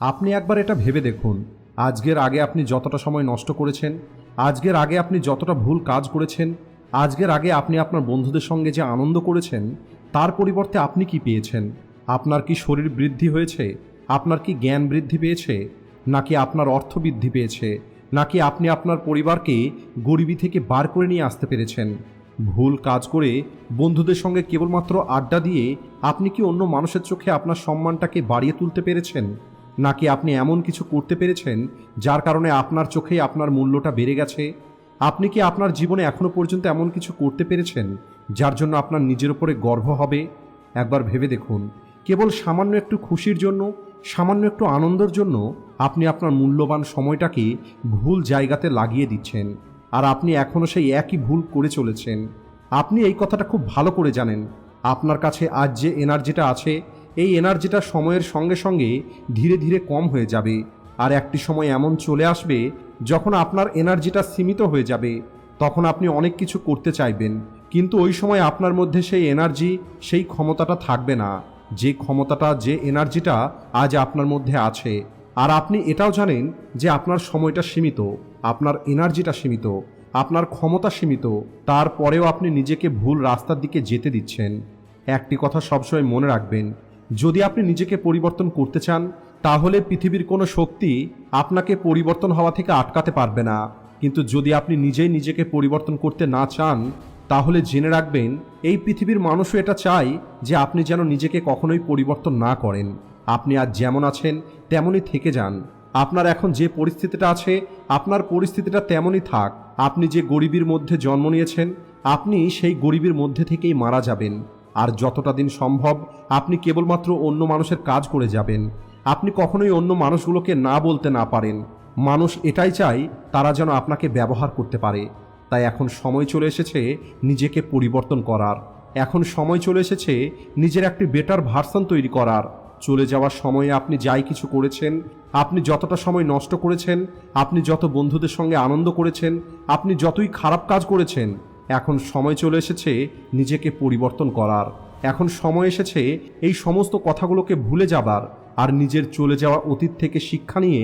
আপনি একবার এটা ভেবে দেখুন। আজকের আগে আপনি যতটা সময় নষ্ট করেছেন, আজকের আগে আপনি যতটা ভুল কাজ করেছেন, আজকের আগে আপনি আপনার বন্ধুদের সঙ্গে যে আনন্দ করেছেন, তার পরিবর্তে আপনি কি পেয়েছেন? আপনার কি শরীর বৃদ্ধি হয়েছে? আপনার কি জ্ঞান বৃদ্ধি পেয়েছে? নাকি আপনার অর্থ বৃদ্ধি পেয়েছে? নাকি আপনি আপনার পরিবারকে গরিবী থেকে বার করে নিয়ে আসতে পেরেছেন? ভুল কাজ করে বন্ধুদের সঙ্গে কেবলমাত্র আড্ডা দিয়ে আপনি কি অন্য মানুষের চোখে আপনার সম্মানটাকে বাড়িয়ে তুলতে পেরেছেন? নাকি আপনি এমন কিছু করতে পেরেছেন যার কারণে আপনার চোখে আপনার মূল্যটা বেড়ে গেছে? আপনি কি আপনার জীবনে এখনও পর্যন্ত এমন কিছু করতে পেরেছেন যার জন্য আপনার নিজের উপরে গর্ব হবে? একবার ভেবে দেখুন। কেবল সামান্য একটু খুশির জন্য, সামান্য একটু আনন্দের জন্য আপনি আপনার মূল্যবান সময়টাকে ভুল জায়গাতে লাগিয়ে দিচ্ছেন। আর আপনি এখনও সেই একই ভুল করে চলেছেন। আপনি এই কথাটা খুব ভালো করে জানেন। আপনার কাছে আজ যে এনার্জিটা আছে এই এনার্জিটা সময়ের সঙ্গে সঙ্গে ধীরে ধীরে কম হয়ে যাবে। আর একটি সময় এমন চলে আসবে যখন আপনার এনার্জিটা সীমিত হয়ে যাবে। তখন আপনি অনেক কিছু করতে চাইবেন। কিন্তু ওই সময় আপনার মধ্যে সেই এনার্জি, সেই ক্ষমতাটা থাকবে না। যে ক্ষমতাটা, যে এনার্জিটা আজ আপনার মধ্যে আছে। আর আপনি এটাও জানেন যে আপনার সময়টা সীমিত, আপনার এনার্জিটা সীমিত, আপনার ক্ষমতা সীমিত। তারপরেও আপনি নিজেকে ভুল রাস্তার দিকে যেতে দিচ্ছেন। একটি কথা সবসময় মনে রাখবেন যদি আপনি নিজেকে পরিবর্তন করতে চান, তাহলে পৃথিবীর কোনো শক্তি আপনাকে পরিবর্তন হওয়া থেকে আটকাতে পারবে না। কিন্তু যদি আপনি নিজেই নিজেকে পরিবর্তন করতে না চান, তাহলে জেনে রাখবেন, এই পৃথিবীর মানুষও এটা চায় যে আপনি যেন নিজেকে কখনোই পরিবর্তন না করেন। আপনি আজ যেমন আছেন, তেমনই থেকে যান। আপনার এখন যে পরিস্থিতিটা আছে, আপনার পরিস্থিতিটা তেমনই থাক। আপনি যে গরিবের মধ্যে জন্ম নিয়েছেন, আপনি সেই গরিবের মধ্যে থেকেই মারা যাবেন। আর যতটা দিন সম্ভব আপনি কেবলমাত্র অন্য মানুষের কাজ করে যাবেন। আপনি কখনোই অন্য মানুষগুলোকে না বলতে না পারেন। মানুষ এটাই চায়, তারা যেন আপনাকে ব্যবহার করতে পারে। তাই এখন সময় চলে এসেছে নিজেকে পরিবর্তন করার। এখন সময় চলে এসেছে নিজের একটি বেটার ভার্সন তৈরি করার। চলে যাওয়ার সময়ে আপনি যাই কিছু করেছেন, আপনি যতটা সময় নষ্ট করেছেন, আপনি যত বন্ধুদের সঙ্গে আনন্দ করেছেন, আপনি যতই খারাপ কাজ করেছেন এখন সময় চলে এসেছে নিজেকে পরিবর্তন করার। এখন সময় এসেছে এই সমস্ত কথাগুলোকে ভুলে যাবার আর নিজের চলে যাওয়া অতীত থেকে শিক্ষা নিয়ে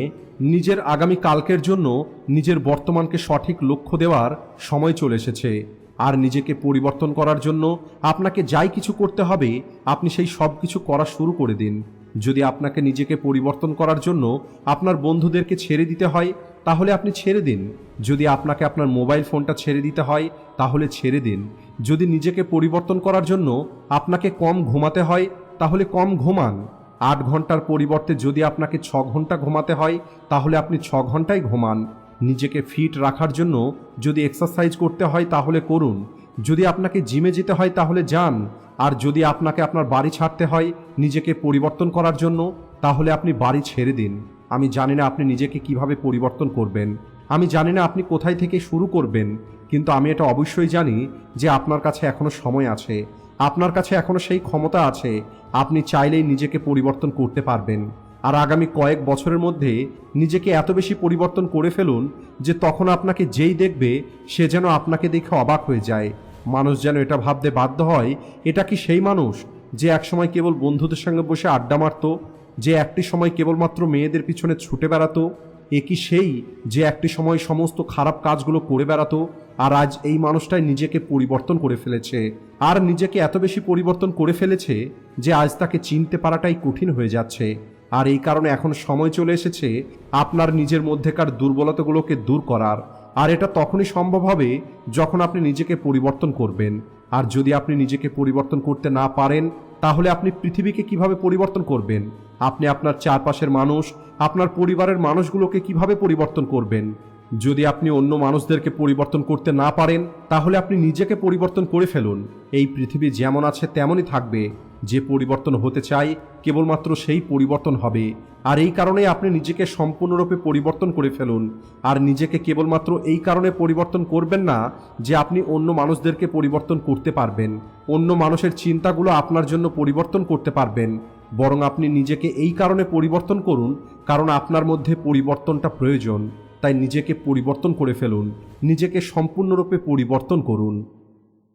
নিজের আগামী কালকের জন্য নিজের বর্তমানকে সঠিক লক্ষ্য দেওয়ার সময় চলে এসেছে। আর নিজেকে পরিবর্তন করার জন্য আপনাকে যাই কিছু করতে হবে, আপনি সেই সব কিছু করা শুরু করে দিন। যদি আপনাকে নিজেকে পরিবর্তন করার জন্য আপনার বন্ধুদেরকে ছেড়ে দিতে হয় তাহলে আপনি ছেড়ে দিন। যদি আপনাকে আপনার মোবাইল ফোনটা ছেড়ে দিতে হয়, তাহলে ছেড়ে দিন। যদি নিজেকে পরিবর্তন করার জন্য আপনাকে কম ঘুমাতে হয়, তাহলে কম ঘুমান। আট ঘণ্টার পরিবর্তে যদি আপনাকে ছ ঘণ্টা ঘুমাতে হয়, তাহলে আপনি ছ ঘন্টাই ঘুমান। নিজেকে ফিট রাখার জন্য যদি এক্সারসাইজ করতে হয়, তাহলে করুন। যদি আপনাকে জিমে যেতে হয়, তাহলে যান। আর যদি আপনাকে আপনার বাড়ি ছাড়তে হয়, নিজেকে পরিবর্তন করার জন্য, তাহলে আপনি বাড়ি ছেড়ে দিন। আমি জানি না আপনি নিজেকে কীভাবে পরিবর্তন করবেন। আমি জানি না আপনি কোথায় থেকে শুরু করবেন, কিন্তু আমি এটা অবশ্যই জানি যে আপনার কাছে এখনও সময় আছে। আপনার কাছে এখনও সেই ক্ষমতা আছে, আপনি চাইলেই নিজেকে পরিবর্তন করতে পারবেন। আর আগামী কয়েক বছরের মধ্যে নিজেকে এত বেশি পরিবর্তন করে ফেলুন যে তখন আপনাকে যেই দেখবে, সে যেন আপনাকে দেখে অবাক হয়ে যায়। মানুষ যেন এটা ভাবতে বাধ্য হয়, এটা কি সেই মানুষ যে একসময় কেবল বন্ধুদের সঙ্গে বসে আড্ডা মারত যে একটি সময় কেবলমাত্র মেয়েদের পিছনে ছুটে বেড়াতো, এ কি সেই যে একটি সময় সমস্ত খারাপ কাজগুলো করে বেড়াতো আর আজ এই মানুষটাই নিজেকে পরিবর্তন করে ফেলেছে? আর নিজেকে এত বেশি পরিবর্তন করে ফেলেছে যে আজ তাকে চিনতে পারাটাই কঠিন হয়ে যাচ্ছে। আর এই কারণে এখন সময় চলে এসেছে আপনার নিজের মধ্যেকার দুর্বলতাগুলোকে দূর করার। আর এটা তখনই সম্ভব হবে যখন আপনি নিজেকে পরিবর্তন করবেন। আর যদি আপনি নিজেকে পরিবর্তন করতে না পারেন, তাহলে আপনি পৃথিবীকে কীভাবে পরিবর্তন করবেন? আপনি আপনার চারপাশের মানুষ, আপনার পরিবারের মানুষগুলোকে কীভাবে পরিবর্তন করবেন? যদি আপনি অন্য মানুষদেরকে পরিবর্তন করতে না পারেন, তাহলে আপনি নিজেকে পরিবর্তন করে ফেলুন। এই পৃথিবী যেমন আছে, তেমনই থাকবে। যে পরিবর্তন হতে চাই কেবলমাত্র সেই পরিবর্তন হবে। আর এই কারণে আপনি নিজেকে সম্পূর্ণরূপে পরিবর্তন করে ফেলুন। আর নিজেকে কেবলমাত্র এই কারণে পরিবর্তন করবেন না, যে আপনি অন্য মানুষদেরকে পরিবর্তন করতে পারবেন। অন্য মানুষের চিন্তাগুলো আপনার জন্য পরিবর্তন করতে পারবেন। বরং আপনি নিজেকে এই কারণে পরিবর্তন করুন, কারণ আপনার মধ্যে পরিবর্তনটা প্রয়োজন। তাই নিজেকে পরিবর্তন করে ফেলুন, নিজেকে সম্পূর্ণরূপে পরিবর্তন করুন।